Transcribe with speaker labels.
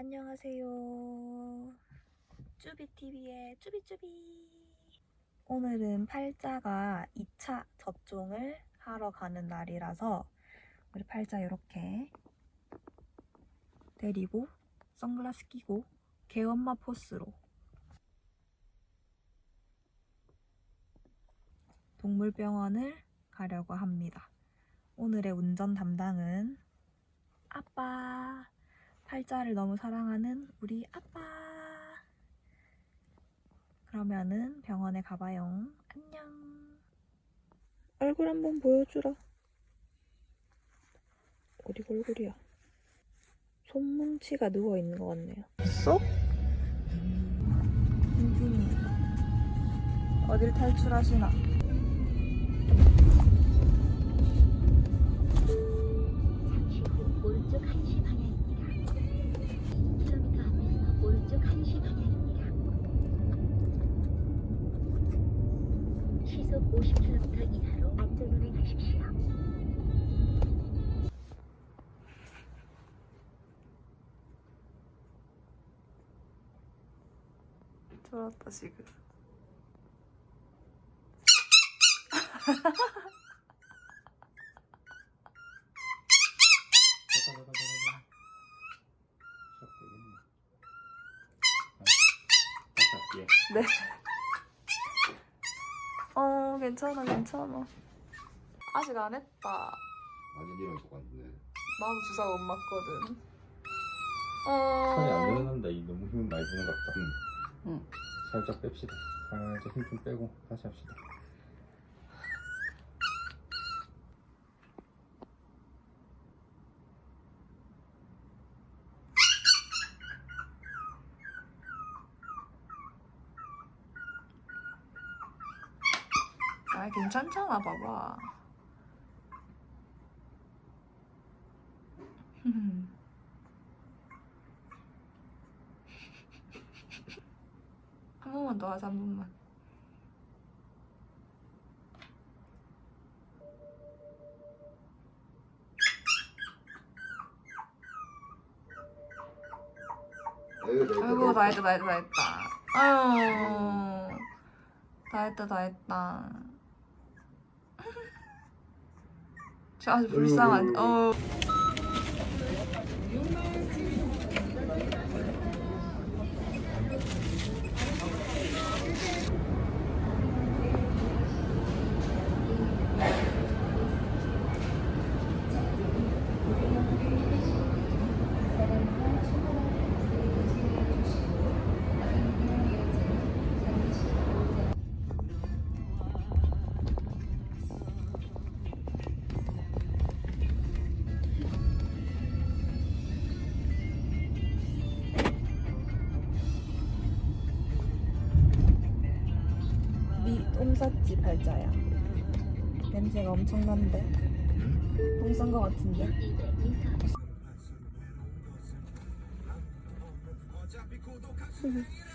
Speaker 1: 안녕하세요. 쭈비TV의 쭈비쭈비. 오늘은 팔자가 2차 접종을 하러 가는 날이라서 우리 팔자 이렇게 데리고 선글라스 끼고 개엄마 포스로 동물병원을 가려고 합니다. 오늘의 운전 담당은 아빠. 팔자를 너무 사랑하는 우리 아빠. 그러면은 병원에 가봐요. 안녕. 얼굴 한번 보여주라. 어디 얼굴이야? 손뭉치가 누워 있는 것 같네요. 쏙? 빈티님 어딜 탈출하시나?
Speaker 2: 시속 50km 이하로 안전 운행하십시오.
Speaker 1: 쫄았다 지금. 네. 어 괜찮아 괜찮아. 아직 안 했다.
Speaker 3: 아직이랑 똑같네.
Speaker 1: 나도 주사 못 맞거든.
Speaker 3: 살이 안
Speaker 1: 어.
Speaker 3: 늘어난다. 이 너무 힘 많이 드는 것 같다.
Speaker 1: 응.
Speaker 3: 살짝 뺍시다. 살짝 힘 좀 빼고 다시 합시다.
Speaker 1: 아 괜찮잖아 봐봐. 한 번만 더 하자 한 번만. 아이고 다 했다 다 했다 다 했다. 아유 다 했다 다 했다. 저 아주 불쌍한. 어. 쌌지 팔자야. 냄새가 엄청 난데. 똥싼 거 같은데.
Speaker 2: 200m